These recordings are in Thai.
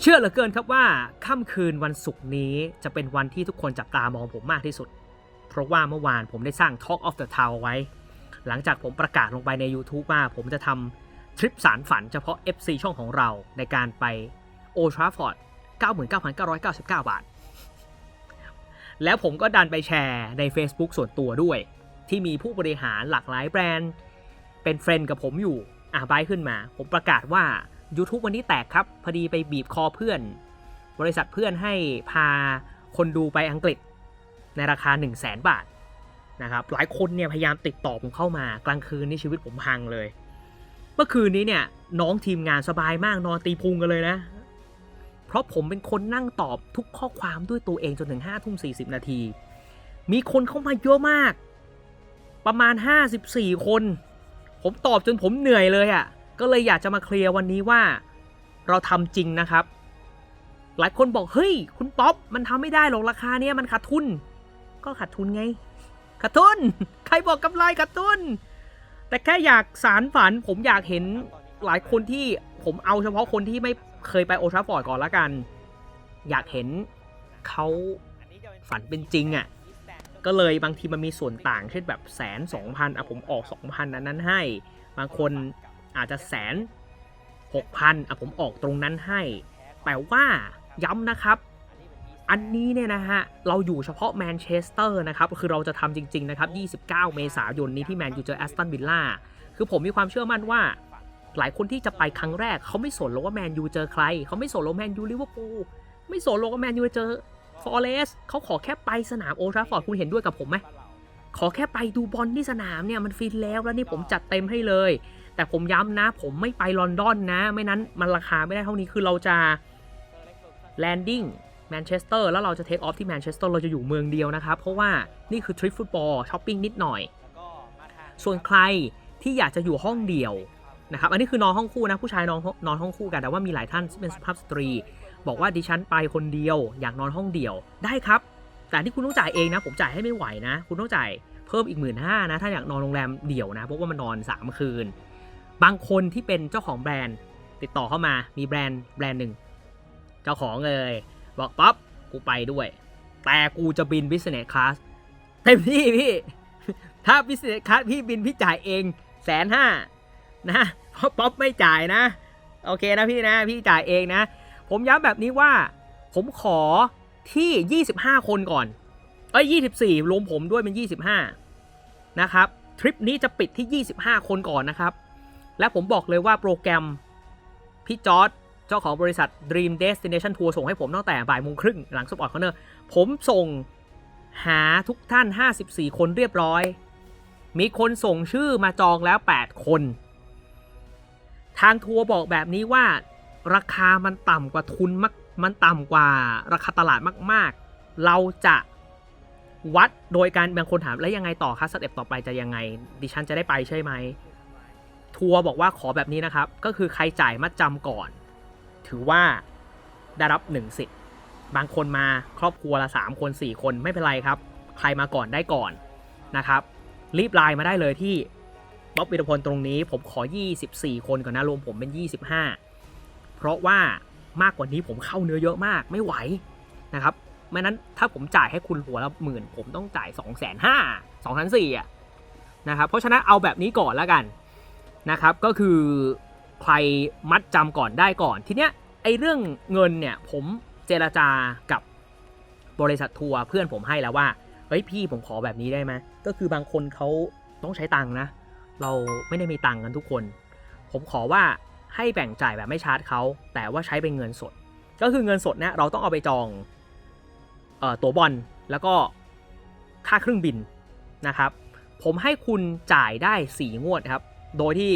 เชื่อเหลือเกินครับว่าค่ำคืนวันศุกร์นี้จะเป็นวันที่ทุกคนจับตามองผมมากที่สุด เพราะว่าเมื่อวานผมได้สร้าง Talk of the Town ไว้ หลังจากผมประกาศลงไปใน YouTube ว่าผมจะทำทริปสารฝันเฉพาะ FC ช่องของเราในการไปโอทราฟอร์ด99,999 บาท แล้วผมก็ดันไปแชร์ใน Facebook ส่วนตัวด้วย ที่มีผู้บริหารหลากหลายแบรนด์ เป็นเฟรนด์กับผมอยู่อะบายขึ้นมา ผมประกาศว่า YouTube วันนี้แตกครับ พอดีไปบีบคอเพื่อน บริษัทเพื่อนให้พาคนดูไปอังกฤษ ในราคา 1 0 0 0 0แบาทนะครับหลายคนเนี่ยพยายามติดต่อผมเข้ามากลางคืนนี่ชีวิตผมพังเลย เมื่อคืนนี้เนี่ยน้องทีมงานสบายมากนอนตีพุงกันเลยนะ เพราะผมเป็นคนนั่งตอบทุกข้อความด้วยตัวเองจนถึง5ทุ่ม40นาที มีคนเข้ามาเยอะมาก ประมาณ 54 คน ผมตอบจนผมเหนื่อยเลยอะ่ะ ก็เลยอยากจะมาเคลียร์วันนี้ว่า เราทำจริงนะครับ หลายคนบอกเฮ้ย คุณป๊อปมันทำไม่ได้หรอกราคาเนี้ยมันขาดทุน ก็ขาดทุนไงขาดทุน ใครบอกกำไรขาดทุน แต่แค่อยากสารฝัน ผมอยากเห็นหลายคนที่ผมเอาเฉพาะคนที่ไม่เคยไปโอทราฟอร์ดก่อนละกัน อยากเห็นเขาฝันเป็นจริงอะ่ะก็เลยบางทีมันมีส่วนต่างเช่นแบบแสนสองพันอะผมออกสองพันนั้นให้ บางคน อาจจะแสนหกพันอะผมออกตรงนั้นให้ แต่ว่าย้ำนะครับอันนี้เนี่ยนะฮะ เราอยู่เฉพาะแมนเชสเตอร์นะครับ คือเราจะทำจริง ๆ นะครับ 29 เมษายนนี้ที่แมนยูเจอแอสตันวิลล่า คือผมมีความเชื่อมั่นว่า หลายคนที่จะไปครั้งแรก เขาไม่สนหรอกว่าแมนยูเจอใคร เขาไม่สนหรอกแมนยูลิเวอร์พูล ไม่สนหรอกว่าแมนยูเจอฟอเรสเขาขอแค่ไปสนามโอทราฟอร์ดคุณเห็นด้วยกับผมไหม ขอแค่ไปดูบอลที่สนามเนี่ยมันฟินแล้ว แล้วนี่ผมจัดเต็มให้เลย แต่ผมย้ำนะ ผมไม่ไปลอนดอนนะ ไม่นั้นมันราคาไม่ได้เท่านี้คือเราจะแลนดิ้งแมนเชสเตอร์แล้วเราจะเทคออฟที่แมนเชสเตอร์เราจะอยู่เมืองเดียวนะครับ เพราะว่านี่คือทริปฟุตบอลช้อปปิ้งนิดหน่อย ส่วนใครที่อยากจะอยู่ห้องเดียวนะครับอันนี้คือนอนห้องคู่นะผู้ชายนอนนอนห้องคู่กันแต่ว่ามีหลายท่านที่เป็นสุภาพสตรี บอกว่าดิฉันไปคนเดียว อยากนอนห้องเดียวได้ครับ แต่ที่คุณต้องจ่ายเองนะ ผมจ่ายให้ไม่ไหวนะ คุณต้องจ่ายเพิ่มอีกหมื่นห้านะ ถ้าอยากนอนโรงแรมเดี่ยวนะเพราะว่ามันนอน 3 คืน บางคนที่เป็นเจ้าของแบรนด์ ติดต่อเข้ามามีแบรนด์แบรนด์หนึ่ง เจ้าของเลย บอกป๊อปกูไปด้วย แต่กูจะบิน business class เต็มที่พี่ ถ้า business class พี่บินพี่จ่ายเองแสนห้านะเพราะป๊อปไม่จ่ายนะ โอเคนะพี่นะ พี่จ่ายเองนะ ผมย้ำแบบนี้ว่า ผมขอที่ 25 คนก่อนเอ้ย24 รวมผมด้วยเป็น 25 นะครับ ทริปนี้จะปิดที่ 25 คนก่อนนะครับ และผมบอกเลยว่าโปรแกรมพี่จอร์ดเจ้าของบริษัท Dream Destination Tour ส่งให้ผมตั้งแต่บ่ายโมงครึ่งหลังสปอร์ตคอนเนอร์ผมส่งหาทุกท่าน 54 คนเรียบร้อย มีคนส่งชื่อมาจองแล้ว 8 คน ทางทัวร์บอกแบบนี้ว่า ราคามันต่ำกว่าทุนมากมันต่ำกว่าราคาตลาดมาก ๆ เราจะวัดโดยการบางคนถามแล้วยังไงต่อคะสเต็ปต่อไปจะยังไง ดิฉันจะได้ไปใช่ไหม ทัวร์บอกว่าขอแบบนี้นะครับ ก็คือใครจ่ายมัดจำก่อน ถือว่าได้รับหนึ่งสิทธิ์บางคนมาครอบครัวละ3คน4คนไม่เป็นไรครับ ใครมาก่อนได้ก่อนนะครับ รีบไลน์มาได้เลยที่บ๊อบวิรพลตรงนี้ผมขอ 24 คนก่อนนะรวมผมเป็น 25 เพราะว่ามากกว่านี้ผมเข้าเนื้อเยอะมากไม่ไหวนะครับไม่นั้นถ้าผมจ่ายให้คุณหัวละหมื่น ผมต้องจ่าย2องแสนห้าสองพันสี่อะนะครับเพราะฉะนั้นเอาแบบนี้ก่อนแล้วกัน นะครับ ก็คือใครมัดจำก่อนได้ก่อน ทีเนี้ยไอเรื่องเงินเนี่ยผมเจรจากับบริษัททัวร์เพื่อนผมให้แล้วว่าเฮ้ยพี่ผมขอแบบนี้ได้ไหมก็คือบางคนเขาต้องใช้ตังค์นะ เราไม่ได้มีตังค์กันทุกคน ผมขอว่าให้แบ่งจ่ายแบบไม่ชาร์จเขาแต่ว่าใช้เป็นเงินสด ก็คือเงินสดเนี่ยเราต้องเอาไปจองออตั๋วบอลแล้วก็ค่าเครื่องบินนะครับ ผมให้คุณจ่ายได้ 4 งวดครับ โดยที่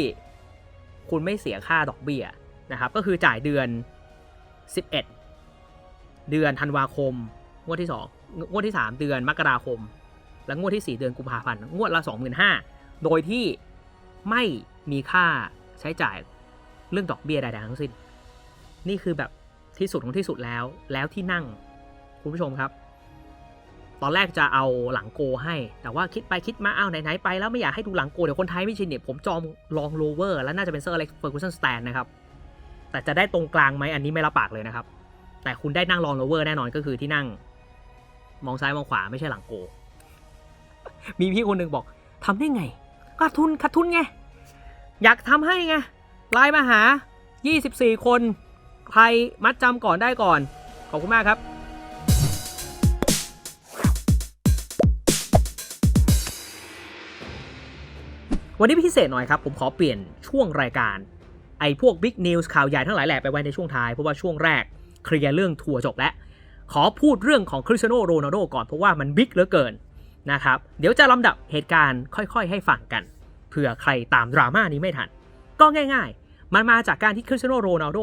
คุณไม่เสียค่าดอกเบี้ยนะครับ ก็คือจ่ายเดือน 11 เดือนธันวาคม งวดที่ 2 งวดที่ 3 เดือนมกราคม และงวดที่ 4 เดือนกุมภาพันธ์ งวดละ 25,000 โดยที่ไม่มีค่าใช้จ่ายเรื่องดอกเบี้ยใดๆทั้งสิ้น นี่คือแบบที่สุดของที่สุดแล้ว แล้วที่นั่ง คุณผู้ชมครับ ตอนแรกจะเอาหลังโกให้ แต่ว่าคิดไปคิดมาเอาไหนๆไปแล้วไม่อยากให้ดูหลังโกเดี๋ยวคนไทยไม่ชินเนี่ยผมจองลองโลเวอร์แล้วน่าจะเป็นเซอร์อเล็กเฟอร์กูสันสแตนนะครับแต่จะได้ตรงกลางไหมอันนี้ไม่รับปากเลยนะครับ แต่คุณได้นั่งรองโรเวอร์แน่นอนก็คือที่นั่ง มองซ้ายมองขวาไม่ใช่หลังโก มีพี่คนหนึ่งบอกทำได้ไงขาดทุนขาดทุนไงอยากทำให้ไงไลน์มาหา 24 คนใครมัดจำก่อนได้ก่อนขอบคุณมากครับ วันนี้พิเศษหน่อยครับ ผมขอเปลี่ยนช่วงรายการ ไอ้พวกบิ๊กนิวส์ข่าวใหญ่ทั้งหลายแหละไปไว้ในช่วงท้าย เพราะว่าช่วงแรกเคลียร์เรื่องทัวร์จบแล้ว ขอพูดเรื่องของคริสเตียโนโรนัลโดก่อนเพราะว่ามันบิ๊กเหลือเกินนะครับ เดี๋ยวจะลำดับเหตุการณ์ค่อยๆ ให้ฟังกันเผื่อใครตามดราม่านี้ไม่ทัน ก็ง่าย ๆ มันมาจากการที่คริสเตียโนโรนัลโด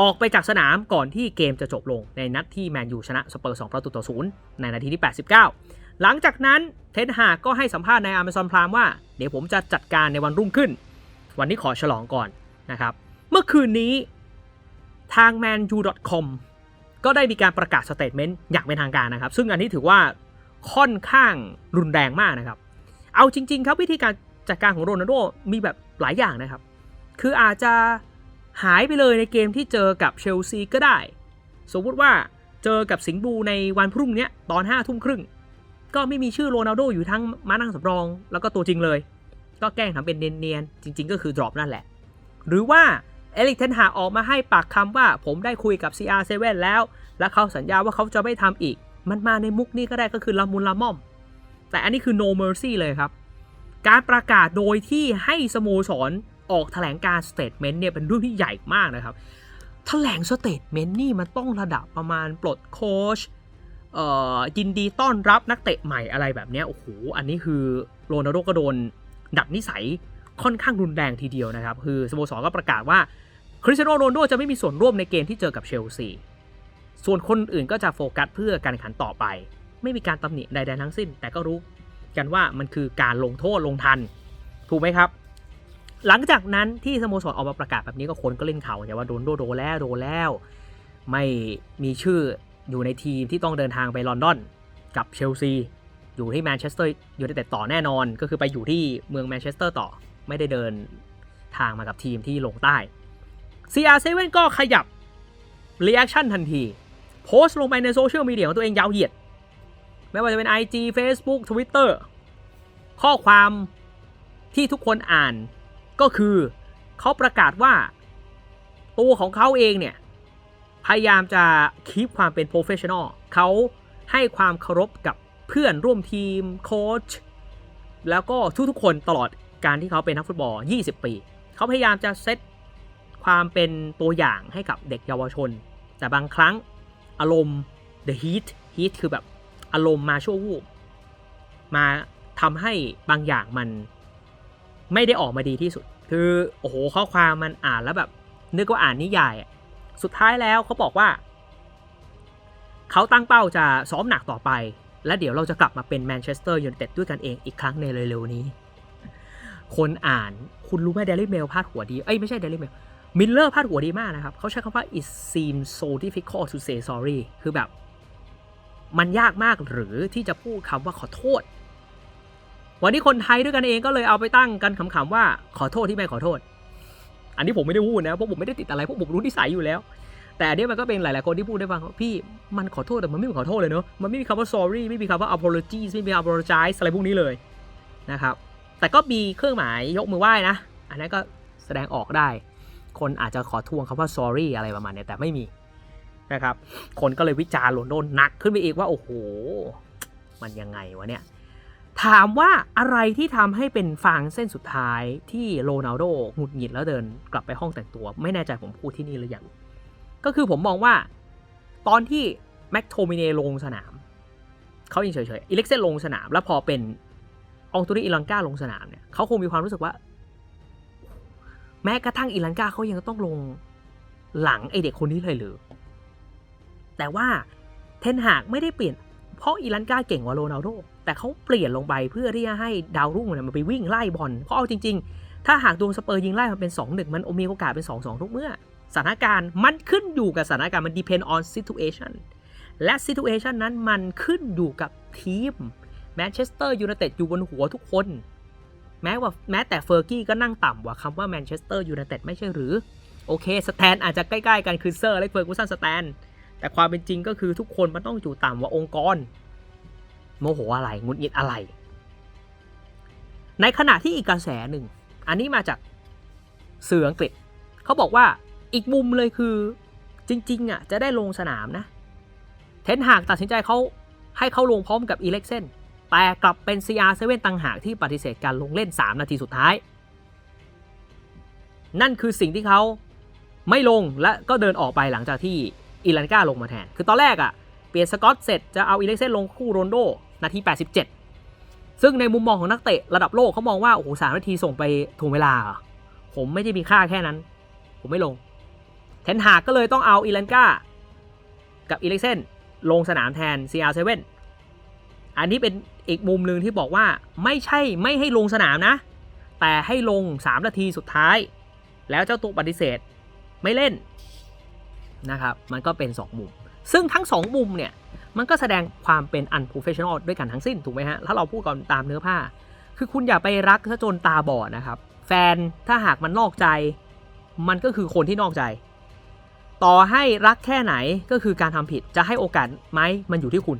ออกไปจากสนามก่อนที่เกมจะจบลงในนัดที่แมนยูชนะสเปอร์2ประตูต่อศูนย์ในนาทีที่ 89 หลังจากนั้นเทนฮากก็ให้สัมภาษณ์ใน Amazon Prime ว่า เดี๋ยวผมจะจัดการในวันรุ่งขึ้น วันนี้ขอฉลองก่อนนะครับ เมื่อคืนนี้ทาง manu.com ก็ได้มีการประกาศสเตทเมนต์อย่างเป็นทางการนะครับ ซึ่งอันนี้ถือว่าค่อนข้างรุนแรงมากนะครับ เอาจริง ๆ ครับวิธีการจัดการของโรนัลโดมีแบบหลายอย่างนะครับ คืออาจจะหายไปเลยในเกมที่เจอกับเชลซีก็ได้ สมมติว่าเจอกับสิงห์บูในวันพรุ่งนี้ตอน5้าทุ่มครึ่ง ก็ไม่มีชื่อโรนัลโดอยู่ทั้งมานั่งสำรอง แล้วก็ตัวจริงเลย ก็แกล้งทำเป็นเนียนๆจริง ๆ ก็คือดรอปนั่นแหละ หรือว่าเอลิกเทนหาออกมาให้ปากคำว่าผมได้คุยกับ CR7 แล้ว และเขาสัญญาว่าเขาจะไม่ทำอีก มันมาในมุกนี้ก็ได้ก็คือละมุนละม่อม แต่อันนี้คือ no mercy เลยครับ การประกาศโดยที่ให้สโมสรออกแถลงการสเตทเมนต์เนี่ยเป็นเรื่องที่ใหญ่มากนะครับแถลงสเตทเมนต์นี่มันต้องระดับประมาณปลดโค้ช เอ่อยินดีต้อนรับนักเตะใหม่อะไรแบบนี้โอ้โหอันนี้คือโรนัลโดก็โดนดัดนิสัยค่อนข้างรุนแรงทีเดียวนะครับ คือสโมสรก็ประกาศว่าคริสเตียโนโรนัลโดจะไม่มีส่วนร่วมในเกมที่เจอกับเชลซีส่วนคนอื่นก็จะโฟกัสเพื่อการแข่งขันต่อไป ไม่มีการตำหนิใดๆทั้งสิ้น แต่ก็รู้กันว่ามันคือการลงโทษลงทัน ถูกไหมครับ หลังจากนั้นที่สโมสรออกมาประกาศแบบนี้ก็คนก็เล่นข่าวอย่างว่าโดนโดโดแล้วโดแล้ว ไม่มีชื่อ อยู่ในทีมที่ต้องเดินทางไปลอนดอนกับเชลซีอยู่ที่แมนเชสเตอร์อยู่ในแต่ต่อแน่นอน ก็คือไปอยู่ที่เมืองแมนเชสเตอร์ต่อไม่ได้เดินทางมากับทีมที่ลงใต้ CR7 ก็ขยับรีแอคชั่นทันที โพสต์ลงไปในโซเชียลมีเดียของตัวเองยาวเหยียด ไม่ว่าจะเป็น IG Facebook Twitter ข้อความที่ทุกคนอ่านก็คือเขาประกาศว่า ตัวของเขาเองเนี่ย พยายามจะคีปความเป็นโปรเฟชชั่นอลเขาให้ความเคารพกับเพื่อนร่วมทีมโค้ชแล้วก็ทุกๆคนตลอดการที่เขาเป็นนักฟุตบอล 20 ปี เขาพยายามจะเซตความเป็นตัวอย่างให้กับเด็กเยาวชน แต่บางครั้งอารมณ์ the heat heat คือแบบอารมณ์มาชั่ววูบมาทำให้บางอย่างมันไม่ได้ออกมาดีที่สุด คือโอ้โหข้อความมันอ่านแล้วแบบ นึกว่าอ่านนิยาย สุดท้ายแล้วเขาบอกว่า เขาตั้งเป้าจะซ้อมหนักต่อไป และเดี๋ยวเราจะกลับมาเป็นแมนเชสเตอร์ยูไนเต็ดด้วยกันเองอีกครั้งในเร็วๆนี้ คนอ่านคุณรู้ไหมเดลิเมลพาดหัวดี เอ้ยไม่ใช่เดลิเมลมิลเลอร์พาดหัวดีมากนะครับ เขาใช้คำว่า it seems so difficult to say sorry คือแบบ มันยากมากหรือที่จะพูดคำว่าขอโทษ วันนี้คนไทยด้วยกันเองก็เลยเอาไปตั้งกันขำๆว่าขอโทษที่ไม่ขอโทษ อันนี้ผมไม่ได้พูดนะเพราะผมไม่ได้ติดอะไรเพราะผมรู้นิสัยอยู่แล้ว แต่อันนี้มันก็เป็นหลาย ๆ คนที่พูดได้ฟังว่าพี่มันขอโทษแต่มันไม่มีขอโทษเลยเนอะมันไม่มีคำว่า sorry ไม่มีคำว่า apologies ไม่มี apologize อะไรพวกนี้เลยนะครับแต่ก็มีเครื่องหมายยกมือไหว้นะอันนั้นก็แสดงออกได้ คนอาจจะขอทวงคำว่า sorry อะไรประมาณนี้แต่ไม่มีนะครับคนก็เลยวิจารณ์โรนโดนหนักขึ้นไปอีกว่าโอ้โห มันยังไงวะเนี่ย ถามว่าอะไรที่ทำให้เป็นฟางเส้นสุดท้ายที่โรนัลโดหงุดหงิดแล้วเดินกลับไปห้องแต่งตัว ไม่แน่ใจผมพูดที่นี่หรือยังก็คือผมมองว่า ตอนที่แม็กโทมิเนลงสนามเขายังเฉยๆอิเล็กเซนลงสนาม แล้วพอเป็นองตูริอิลังกาลงสนามเนี่ยเขาคงมีความรู้สึกว่า แม้กระทั่งอิลังกาเขายังต้องลงหลังไอเด็กคนนี้เลยหรือแต่ว่าเทนหากไม่ได้เปลี่ยน เพราะอิลันกาเก่งกว่าโรนัลโด แต่เขาเปลี่ยนลงไปเพื่อที่จะให้ดาวรุ่งเนี่ยมันไปวิ่งไล่บอลเพราะเอาจริง ๆ ถ้าหากดวงสเปอร์ยิงไล่มันเป็น 2-1 มันมีโอกาสเป็น 2-2 ทุกเมื่อ สถานการณ์มันขึ้นอยู่กับสถานการณ์มัน depend on situation และ situation นั้นมันขึ้นอยู่กับทีมแมนเชสเตอร์ยูไนเต็ดอยู่บนหัวทุกคน แม้ว่าแม้แต่เฟอร์กี้ก็นั่งต่ำกว่าคำว่าแมนเชสเตอร์ยูไนเต็ดไม่ใช่หรือ โอเคสแตนอาจจะใกล้ ๆ กันคือเซอร์และเฟอร์กูสันสแตนแต่ความเป็นจริงก็คือทุกคนมันต้องอยู่ต่ำกว่าองค์กร โมโหอะไรงุดหงิดอะไร ในขณะที่อีกกระแสหนึ่ง อันนี้มาจากสื่ออังกฤษเขาบอกว่าอีกมุมเลยคือจริงๆอะจะได้ลงสนามนะ เทนหากตัดสินใจเขาให้เขาลงพร้อมกับอีเล็กเซนแต่กลับเป็น CR7 ต่างหากที่ปฏิเสธการลงเล่น 3 นาทีสุดท้าย นั่นคือสิ่งที่เขาไม่ลงและก็เดินออกไปหลังจากที่อีลันกาลงมาแทน คือตอนแรกอะ่ะ เปลี่ยนสกอตเสร็จจะเอาอีเล็กเซนลงคู่โรนโด นาที 87 ซึ่งในมุมมองของนักเตะระดับโลกเขามองว่า โอ้โหสามนาทีส่งไปถ่วงเวลา ผมไม่ได้มีค่าแค่นั้น ผมไม่ลง เทนหากก็เลยต้องเอาอีลันกากับอีเล็กเซนลงสนามแทน CR7 อันนี้เป็นอีกมุมหนึ่งที่บอกว่าไม่ใช่ไม่ให้ลงสนามนะ แต่ให้ลง 3 นาทีสุดท้าย แล้วเจ้าตัวปฏิเสธไม่เล่นนะครับ มันก็เป็น 2 มุม ซึ่งทั้ง 2 มุมเนี่ย มันก็แสดงความเป็น unprofessional ด้วยกันทั้งสิ้นถูกไหมฮะ ถ้าเราพูดกันตามเนื้อผ้า คือคุณอย่าไปรักซะจนตาบอดนะครับ แฟนถ้าหากมันนอกใจ มันก็คือคนที่นอกใจ ต่อให้รักแค่ไหนก็คือการทำผิดจะให้โอกาสไหมมันอยู่ที่คุณ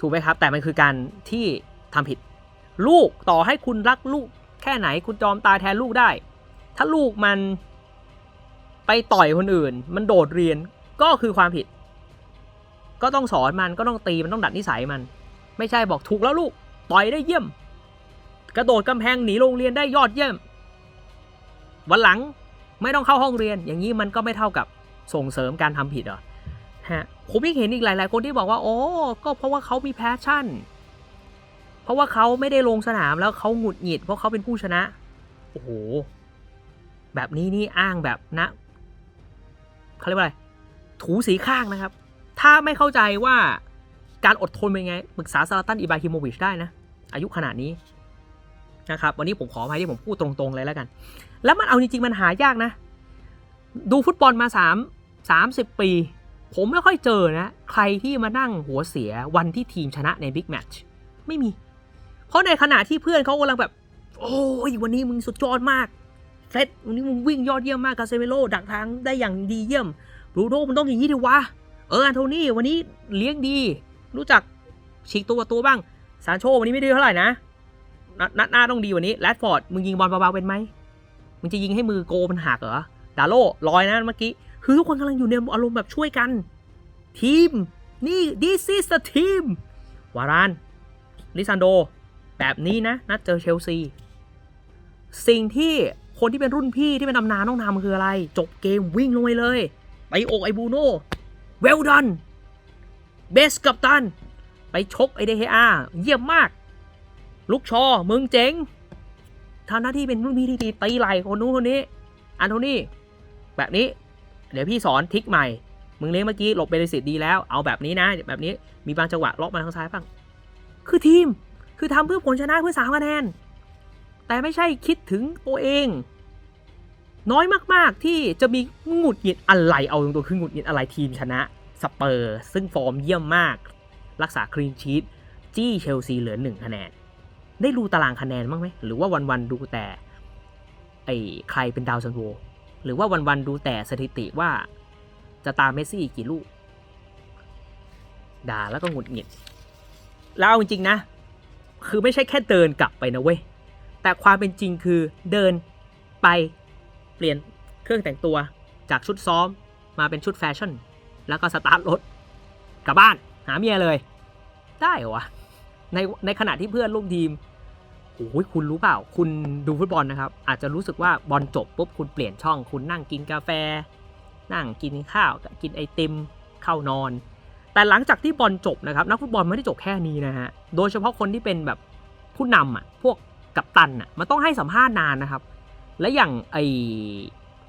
ถูกไหมครับ แต่มันคือการที่ทำผิด ลูกต่อให้คุณรักลูก แค่ไหนคุณจอมตายแทนลูกได้ ถ้าลูกมันไปต่อยคนอื่น มันโดดเรียนก็คือความผิด ก็ต้องสอนมันก็ต้องตีมันต้องดัดนิสัยมัน ไม่ใช่บอกถูกแล้วลูกต่อยได้เยี่ยม กระโดดกำแพงหนีโรงเรียนได้ยอดเยี่ยม วันหลังไม่ต้องเข้าห้องเรียน อย่างนี้มันก็ไม่เท่ากับส่งเสริมการทำผิดหรอฮะผมยังเห็นอีกหลาย ๆ คนที่บอกว่าโอ้ก็เพราะว่าเขามีแพชชั่น เพราะว่าเขาไม่ได้ลงสนามแล้วเขาหงุดหงิด เพราะเขาเป็นผู้ชนะโอ้โหแบบนี้นี่อ้างแบบนะเขาเรียกว่าอะไรถูสีข้างนะครับ ถ้าไม่เข้าใจว่าการอดทนเป็นไงปรึกษาซาลาตันอิบราฮิโมวิชได้นะ อายุขนาดนี้นะครับวันนี้ผมขออภัยที่ผมพูดตรงๆเลยแล้วกัน แล้วมันเอาจริงๆมันหายากนะ ดูฟุตบอลมา3 30 ปี ผมไม่ค่อยเจอนะ ใครที่มานั่งหัวเสียวันที่ทีมชนะในบิ๊กแมตช์ไม่มี เพราะในขณะที่เพื่อนเขากำลังแบบ โอ้ยวันนี้มึงสุดยอดมากเฟรดวันนี้มึงวิ่งยอดเยี่ยมมากกาเซเมโลดักทางได้อย่างดีเยี่ยมบรูโน่มันต้องอย่างนี้ดิวะ เอออันโทนี่วันนี้เลี้ยงดี รู้จักฉีกตัวตัวบ้างซานโชวันนี้ไม่ดีเท่าไหร่นะนัดนัดหน้าต้องดีกวันนี้แรดฟอร์ดมึงยิงบอลเบาๆเป็นไหมมึงจะยิงให้มือโกมันหักเหรอดาโลลอยนะเมื่อกี้คือทุกคนกำลังอยู่ในอารมณ์แบบช่วยกัน ทีม นี่ this is the team วารานลิซันโด แบบนี้นะนัดเจอเชลซี สิ่งที่คนที่เป็นรุ่นพี่ที่เป็นตำนานต้องทำคืออะไร จบเกมวิ่งลงไปเลยไปอกไอบูโน่ well done best กัปตัน ไปชกไอเดเฮอาเยี่ยมมาก ลูกชอมึงเจ๋งทำหน้าที่เป็นรุ่นพี่ที่ดีตีไหลคนนู้นคนนี้ อันโทนี่ แบบนี้ เดี๋ยวพี่สอนทิกใหม่ มึงเลี้ยงเมื่อกี้หลบเบริสิตดีแล้ว เอาแบบนี้นะ แบบนี้มีบางจังหวะล็อกมาทางซ้ายบ้าง คือทีม คือทำเพื่อผลชนะเพื่อสามคะแนน แต่ไม่ใช่คิดถึงตัวเอง น้อยมากๆที่จะมีหงุดหงิดอะไรเอาตรงๆคือหงุดหงิดอะไรทีมชนะสเปอร์ซึ่งฟอร์มเยี่ยมมาก รักษาคลีนชีตจี้เชลซีเหลือหนึ่งคะแนน ได้ดูตารางคะแนนบ้างไหมหรือว่าวันๆดูแต่ไอ้ใครเป็นดาวซันโวหรือว่าวันๆดูแต่สถิติว่าจะตามเมสซี่กี่ลูกด่าแล้วก็หงุดหงิด แล้วเอาจริงๆนะ คือไม่ใช่แค่เดินกลับไปนะเว้ย แต่ความเป็นจริงคือเดินไป เปลี่ยนเครื่องแต่งตัวจากชุดซ้อมมาเป็นชุดแฟชั่น แล้วก็สตาร์ทรถกลับบ้านหาเมียเลย ได้เหรอวะในในขณะที่เพื่อนร่วมทีมโอ้ยคุณรู้เปล่า คุณดูฟุตบอลนะครับ อาจจะรู้สึกว่าบอลจบปุ๊บคุณเปลี่ยนช่อง คุณนั่งกินกาแฟ นั่งกินข้าวกินไอติมเข้านอน แต่หลังจากที่บอลจบนะครับนักฟุตบอลไม่ได้จบแค่นี้นะฮะโดยเฉพาะคนที่เป็นแบบผู้นำอะพวกกัปตันอะมันต้องให้สัมภาษณ์นานนะครับ และอย่างไอ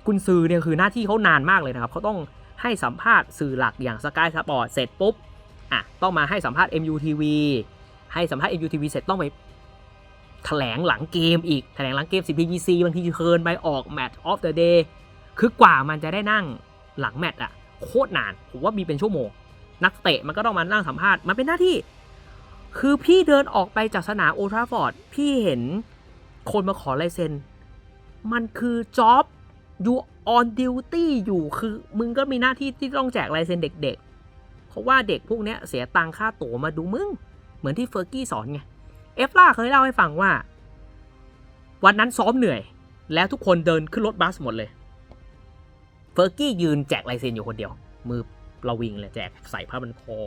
กุนซือเนี่ยคือหน้าที่เขานานมากเลยนะครับเขาต้องให้สัมภาษณ์สื่อหลักอย่างสกายสปอร์ตเสร็จปุ๊บอะต้องมาให้สัมภาษณ์ MUTV ให้สัมภาษณ์ MUTV เสร็จต้องไปแถลงหลังเกมอีกแถลงหลังเกม 10บางทีเคินไปออก Match of the Day คือกว่ามันจะได้นั่งหลังแมตช์อะโคตรนาน ผมว่ามีเป็นชั่วโมง นักเตะมันก็ต้องมานั่งสัมภาษณ์ มันเป็นหน้าที่ คือพี่เดินออกไปจากสนามโอทราฟอร์ด พี่เห็นคนมาขอลายเซ็น มันคือจ็อบ you on duty อยู่คือมึงก็มีหน้าที่ที่ต้องแจกลายเซ็นเด็กๆ เพราะว่าเด็กพวกเนี้ยเสียตังค่าตั๋วมาดูมึง เหมือนที่เฟอร์กี้สอนไง เอฟล่าเคยเล่าให้ฟังว่า วันนั้นซ้อมเหนื่อย แล้วทุกคนเดินขึ้นรถบัสหมดเลย เฟอร์กี้ยืนแจกลายเซ็นอยู่คนเดียว มือประวิงเลยแจกใส่ผ้าบันคอ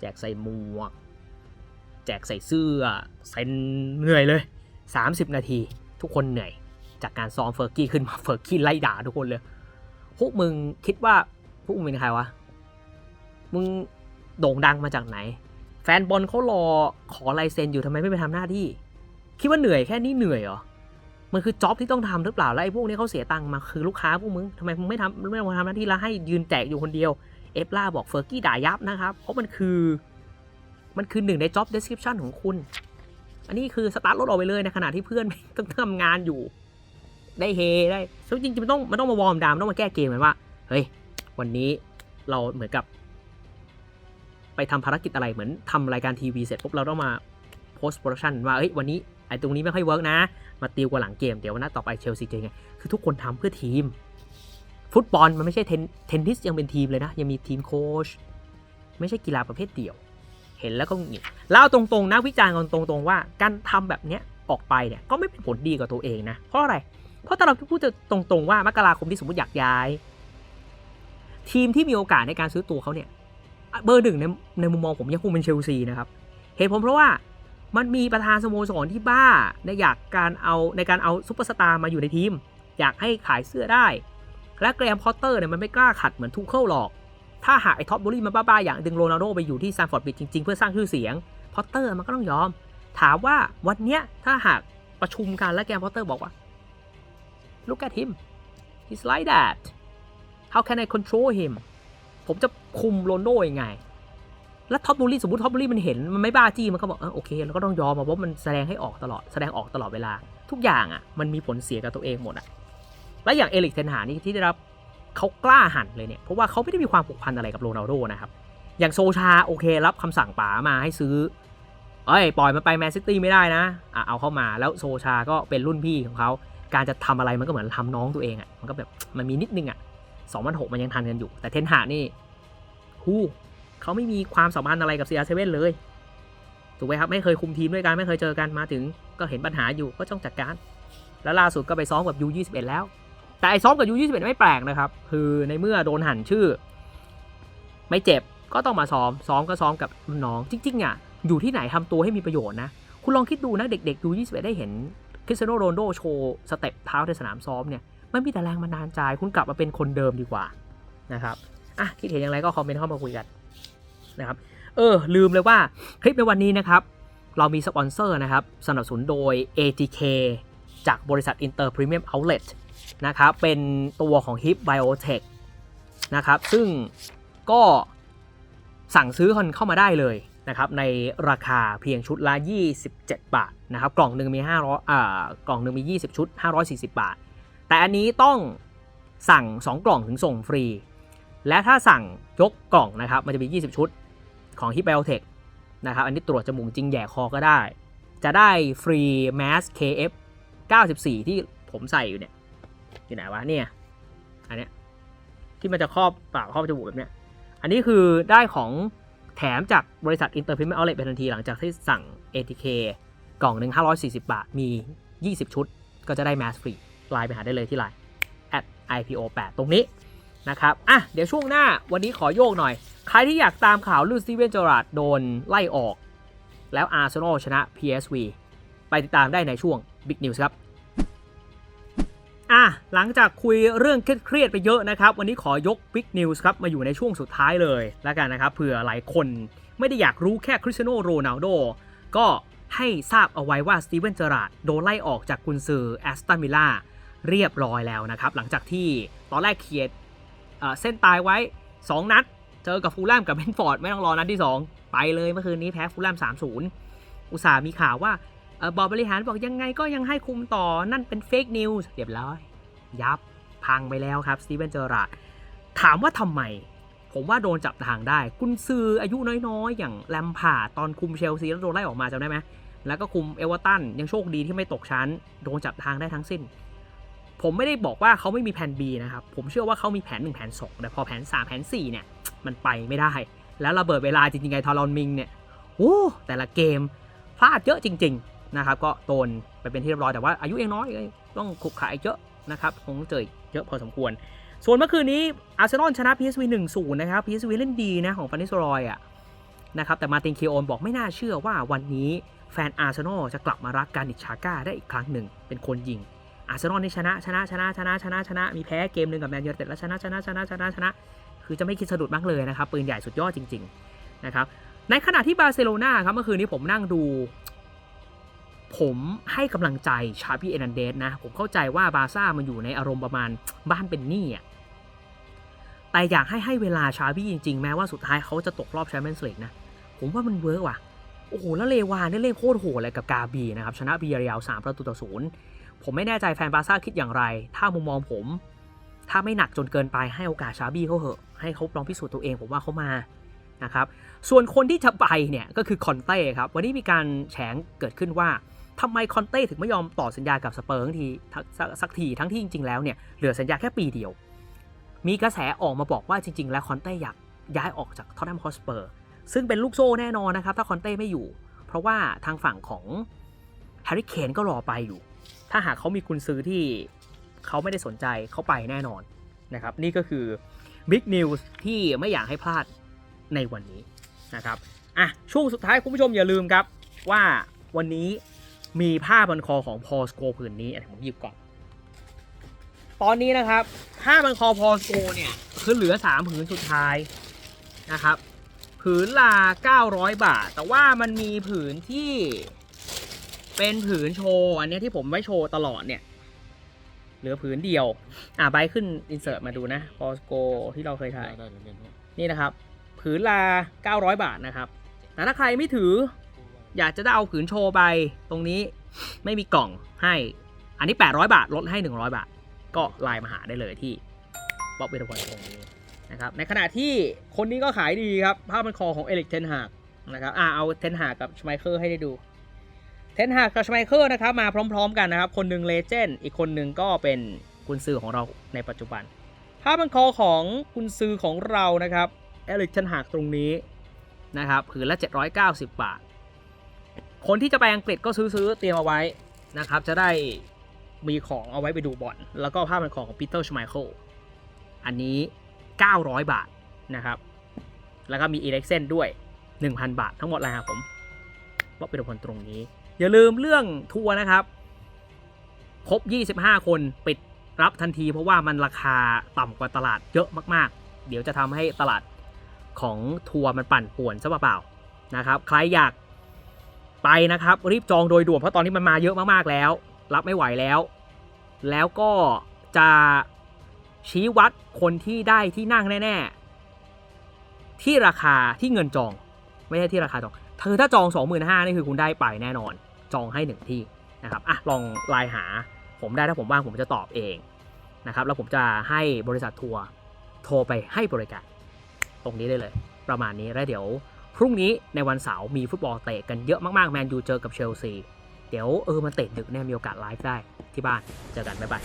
แจกใส่หมวก แจกใส่เสื้อเซ็นเหนื่อยเลย 30 นาที ทุกคนเหนื่อย จากการซ้อมเฟอร์กี้ขึ้นมาเฟอร์กี้ไล่ด่าทุกคนเลย พวกมึงคิดว่าพวกมึงเป็นใครวะ มึงโด่งดังมาจากไหน แฟนบอลเขารอขอลายเซ็นอยู่ทำไมไม่ไปทำหน้าที่ คิดว่าเหนื่อยแค่นี้เหนื่อยเหรอ มันคือจ็อบที่ต้องทำหรือเปล่า แล้วไอ้พวกนี้เขาเสียตังค์มาคือลูกค้าพวกมึงทำไมมึงไม่ทำไม่มาทำหน้าที่แล้วให้ยืนแจกอยู่คนเดียว เอฟล่าบอกเฟอร์กี้ด่ายับนะครับ เพราะมันคือ มันคือหนึ่งใน job description ของคุณอันนี้คือสตาร์ทรถออกไปเลยในขณะที่เพื่อนต้องทำงานอยู่ ได้เฮได้ซึ่งจริงๆมันต้องมันต้องมาวอร์มดาวน์ต้องมาแก้เกมกันว่า เฮ้ย วันนี้เราเหมือนกับ ไปทำภารกิจอะไรเหมือนทำรายการทีวีเสร็จปุ๊บเราต้องมา post production ว่าเฮ้ยวันนี้ไอ้ตรงนี้ไม่ค่อยเวิร์กนะ มาติวกันหลังเกมเดี๋ยววันหน้าต่อไปเชลซีเจอไง คือทุกคนทำเพื่อทีม ฟุตบอลมันไม่ใช่เทนเทนนิสยังเป็นทีมเลยนะ ยังมีทีมโค้ชไม่ใช่กีฬาประเภทเดี่ยว เห็นแล้วก็หงุดหงิดเล่าตรงๆนะวิจารณ์กันตรงๆว่า การทำแบบเนี้ยออกไปเนี่ยก็ไม่เป็นผลดีกับตัวเองนะ เพราะอะไร เพราะถ้าเราพูดตรงๆว่ามกราคมที่สมมติอยากย้าย ทีมที่มีโอกาสในการซื้อตัวเขาเนี่ย เบอร์หนึ่งในในมุมมองผมยังคงเป็นเชลซีนะครับ เหตุผลเพราะว่ามันมีประธานสโมสรที่บ้าในอยากการเอาในการเอาซุปเปอร์สตาร์มาอยู่ในทีม อยากให้ขายเสื้อได้ และแกรมพอตเตอร์เนี่ยมันไม่กล้าขัดเหมือนทูเคิลหรอก ถ้าหากไอ้ท็อปบูลลี่มันบ้าๆอย่างดึงโรนัลโดไปอยู่ที่ซานฟอร์ดบิดจริงๆ เพื่อสร้างชื่อเสียง พอตเตอร์มันก็ต้องยอม ถามว่าวันเนี้ยถ้าหากประชุมกันและแกรมพอตเตอร์บอกว่า look at him he's like that how can I control him ผมจะคุมโรนลโดยังไง แล้วท็อปบูลลี่สมมติท็อปบูลลี่มันเห็น มันไม่บ้าจี้มันก็บอกเออโอเคเราก็ต้องยอมมาเพราะมันแสดงให้ออกตลอดแสดงออกตลอดเวลา ทุกอย่างอะ มันมีผลเสียกับตัวเองหมดอะ และอย่างเอลิกเทนหานี่ที่ได้รับเขากล้าหันเลยเนี่ย เพราะว่าเขาไม่ได้มีความผูกพันอะไรกับโรนัลโดนะครับ อย่างโซชาโอเครับคำสั่งป๋ามาให้ซื้อ เอ้ยปล่อยมันไปแมนซิตี้ไม่ได้นะอะเอาเข้ามาแล้วโซชาก็เป็นรุ่นพี่ของเขา การจะทำอะไรมันก็เหมือนทำน้องตัวเองอะมันก็แบบมันมีนิดนึงอะสองพันหกมันยังทันกันอยู่ แต่เทนหานี่ฮู้เขาไม่มีความสัมพันธ์อะไรกับ CR7 เซเว่นเลยถูกไหมครับไม่เคยคุมทีมด้วยกันไม่เคยเจอกันมาถึง ก็เห็นปัญหาอยู่ก็ต้องจัดการ แล้วล่าสุดก็ไปซ้อมกับ U21 แล้ว แต่ไอซ้อมกับ U21 ไม่แปลกนะครับ คือในเมื่อโดนหันชื่อ ไม่เจ็บก็ต้องมาซ้อมซ้อมก็ซ้อมกับน้องจริงๆอะอยู่ที่ไหนทำตัวให้มีประโยชน์นะคุณลองคิดดูนะเด็กๆ U21 ได้เห็น ริสเตียโนโรนโดโชว์สเต็ปเท้าในสนามซ้อมเนี่ยมันมีแต่แรงบันดาลใจคุณกลับมาเป็นคนเดิมดีกว่านะครับอะคิดเห็นอย่างไรก็คอมเมนต์เข้ามาคุยกันนะครับเออลืมเลยว่าคลิปในวันนี้นะครับเรามีสปอนเซอร์นะครับสนับสนุนโดย ATK จากบริษัท Inter Premium Outlet นะครับเป็นตัวของ HIP Biotech นะครับซึ่งก็สั่งซื้อคนเข้ามาได้เลย นะครับในราคาเพียงชุดละ 27 บาทนะครับกล่องหนึ่งมี500อ่ากล่องหนึ่งมี 20 ชุด 540 บาท แต่อันนี้ต้องสั่ง 2 กล่องถึงส่งฟรี และถ้าสั่งยกกล่องนะครับมันจะมี 20 ชุดของ HIP Biotech นะครับอันนี้ตรวจจมูกจริงแย่คอก็ได้ จะได้ฟรี Mask KF 94 ที่ผมใส่อยู่เนี่ยอยู่ไหนวะเนี่ยอันเนี้ยที่มันจะครอบปากครอบจมูกแบบเนี้ยอันนี้คือได้ของ แถมจากบริษัท Inter Premium Outlet เป็นทันทีหลังจากที่สั่ง ATK กล่องหนึ่ง540 บาท มี 20 ชุด ก็จะได้ Mask ฟรีไลน์ไปหาได้เลยที่ไลน์ at IPO 8ตรงนี้นะครับ อะ เดี๋ยวช่วงหน้าวันนี้ขอโยกหน่อย ใครที่อยากตามข่าวลูสตีเวนจอราร์ดโดนไล่ออก แล้วอาร์เซนอลชนะ PSV ไปติดตามได้ในช่วง Big News ครับ อะหลังจากคุยเรื่องเครียดๆไปเยอะนะครับ วันนี้ขอยก Big News ครับมาอยู่ในช่วงสุดท้ายเลยแล้วกันนะครับเผื่อหลายคนไม่ได้อยากรู้แค่คริสเตียโนโรนัลโดก็ให้ทราบเอาไว้ว่าสตีเวนเจอราร์ดโดนไล่ออกจากกุนซือแอสตันวิลล่าเรียบร้อยแล้วนะครับ หลังจากที่ตอนแรกเขียนเส้นตายไว้ 2 นัด เจอกับฟูลแลมกับเบนฟอร์ด ไม่ต้องรอนัดที่ 2 ไปเลยเมื่อคืนนี้แพ้ฟูลแลม3-0 อุตส่าห์มีข่าวว่า บอร์ดบริหารบอกยังไงก็ยังให้คุมต่อนั่นเป็นเฟกนิวส์เรียบร้อย ยับพังไปแล้วครับสตีเวนเจอราร์ดถามว่าทำไม ผมว่าโดนจับทางได้ กุนซืออายุน้อยๆ อย่างแลมพาร์ดตอนคุมเชลซีแล้วโดนไล่ออกมาจำได้ไหมแล้วก็คุมเอเวอร์ตันยังโชคดีที่ไม่ตกชั้น โดนจับทางได้ทั้งสิ้น ผมไม่ได้บอกว่าเขาไม่มีแผน B นะครับ ผมเชื่อว่าเขามีแผน 1 แผน 2 แต่พอแผน 3 แผน 4 เนี่ย มันไปไม่ได้ แล้วระเบิดเวลาจริงๆไงทารอนมิงเนี่ยโอ้แต่ละเกมพลาดเยอะจริง ๆ นะครับก็โดนไปเป็นที่เรียบร้อยแต่ว่าอายุยังน้อยเลยต้องขุกขายเยอะนะครับคงเจอเยอะพอสมควร ส่วนเมื่อคืนนี้อาร์เซนอลชนะ PSV 1-0 นะครับ PSV เล่นดีนะของฟานิสรอยอะนะครับแต่มาตินเคโอนบอกไม่น่าเชื่อว่าวันนี้แฟนอาร์เซนอลจะกลับมารักการดิชาก้าได้อีกครั้งหนึ่ง เป็นคนยิง อาร์เซนอลนี่ชนะชนะชนะชนะชนะชนะมีแพ้เกมหนึ่งกับแมนยูไนเต็ดแล้วชนะชนะชนะชนะชนะ คือจะไม่คิดสะดุดบ้างเลยนะครับ ปืนใหญ่สุดยอดจริง ๆ นะครับในขณะที่บาร์เซโลนาครับเมื่อคืนนี้ผมนั่งดู ผมให้กำลังใจชาพี่เอนันเดสนะ ผมเข้าใจว่าบาซ่ามันอยู่ในอารมณ์ประมาณบ้านเป็นหนี้อะแต่อยากให้ให้เวลาชาพี่จริงๆ แม้ว่าสุดท้ายเขาจะตกรอบแชมเปี้ยนส์ลีกนะ ผมว่ามันเวิร์กว่ะ โอ้โห แล้วเลวานเนี่ยเล่นโคตรโหดเลยกับกาบีนะครับ ชนะบีเรียลสามประตูต่อศูนย์ผมไม่แน่ใจแฟนบาซ่าคิดอย่างไร ถ้ามุมมองผม ถ้าไม่หนักจนเกินไปให้โอกาสชาบี้เขาเหอะ ให้เขาลองพิสูจน์ตัวเองผมว่าเขามานะครับ ส่วนคนที่จะไปเนี่ยก็คือคอนเต้ครับ วันนี้มีการแฉงเกิดขึ้นว่า ทำไมคอนเต้ถึงไม่ยอมต่อสัญญากับสเปอร์ทั้งทีสักสักทีทั้งที่จริงๆแล้วเนี่ยเหลือสัญญาแค่ปีเดียว มีกระแสออกมาบอกว่าจริง ๆ แล้วคอนเต้อยากย้ายออกจากท็อตแนมฮอสเปอร์ซึ่งเป็นลูกโซ่แน่นอนนะครับ ถ้าคอนเต้ไม่อยู่ เพราะว่าทางฝั่งของแฮร์รี่เคนก็รอไปอยู่ ถ้าหากเขามีคุณซื้อที่เขาไม่ได้สนใจเขาไปแน่นอนนะครับ นี่ก็คือบิ๊กนิวส์ที่ไม่อยากให้พลาดในวันนี้นะครับอะช่วงสุดท้ายคุณผู้ชมอย่าลืมครับว่าวันนี้ มีผ้าบันคอของพอสโกผืนนี้อะผมหยิบก่อน ตอนนี้นะครับผ้าบันคอพอสโกเนี่ยคือเหลือ 3 ผืนสุดท้ายนะครับ ผืนละ900 บาท แต่ว่ามันมีผืนที่เป็นผืนโชว์อันเนี้ยที่ผมไว้โชว์ตลอดเนี่ยเหลือผืนเดียว อ่าใบขึ้นอินเสิร์ตมาดูนะพอสโกที่เราเคยถ่ายได้เดี๋ยวเรียนด้วยนี่นะครับ ผืนละ900 บาทนะครับ แต่ถ้าใครไม่ถือ อยากจะได้เอาผืนโชว์ไปตรงนี้ไม่มีกล่องให้ อันนี้ 800 บาทลดให้ 100 บาท ก็ไลน์มาหาได้เลยที่บ๊อบเวทวันตรงนี้นะครับในขณะที่คนนี้ก็ขายดีครับภาพมันคอของเอลิกเทนฮากนะครับอ่าเอาเทนฮากกับชไมเคิลให้ได้ดูเทนฮากกับชไมเคิลนะครับมาพร้อม ๆ กันนะครับ คนหนึ่งเลเจนด์อีกคนหนึ่งก็เป็นกุนซือของเราในปัจจุบันภาพมันคอของกุนซือของเรานะครับเอลิกเทนฮากตรงนี้นะครับผืนละ 790 บาท คนที่จะไปอังกฤษก็ซื้อซื้อเตรียมเอาไว้นะครับ จะได้มีของเอาไว้ไปดูบอลแล้วก็ภาพมันของของปีเตอร์ชไมเคิลอันนี้ 900 บาทนะครับ แล้วก็มีอีเล็กเซนด้วย 1,000 บาททั้งหมดเลยครับผมว่าเป็นผลตรงนี้ อย่าลืมเรื่องทัวร์นะครับ ครบ 25 คนปิดรับทันทีเพราะว่ามันราคาต่ำกว่าตลาดเยอะมากๆ เดี๋ยวจะทำให้ตลาดของทัวร์มันปั่นป่วนซะเปล่าๆนะครับ ใครอยาก ไปนะครับ รีบจองโดยด่วนเพราะตอนนี้มันมาเยอะมากๆแล้ว รับไม่ไหวแล้ว แล้วก็จะชี้วัดคนที่ได้ที่นั่งแน่ๆ ที่ราคาที่เงินจอง ไม่ใช่ที่ราคาจอง เธอถ้าจอง 25,000นี่คือคุณได้ไปแน่นอน จองให้หนึ่งที่นะครับอะลองไลน์หาผมได้ถ้าผมว่างผมจะตอบเองนะครับแล้วผมจะให้บริษัททัวร์โทรไปให้บริการ ตรงนี้ได้เลย ประมาณนี้แล้วเดี๋ยว พรุ่งนี้ในวันเสาร์มีฟุตบอลเตะกันเยอะมากๆ แมนยูเจอกับเชลซี เดี๋ยวเออมันเตะดึกเนี่ยมีโอกาสไลฟ์ได้ที่บ้าน เจอกัน บ๊ายบาย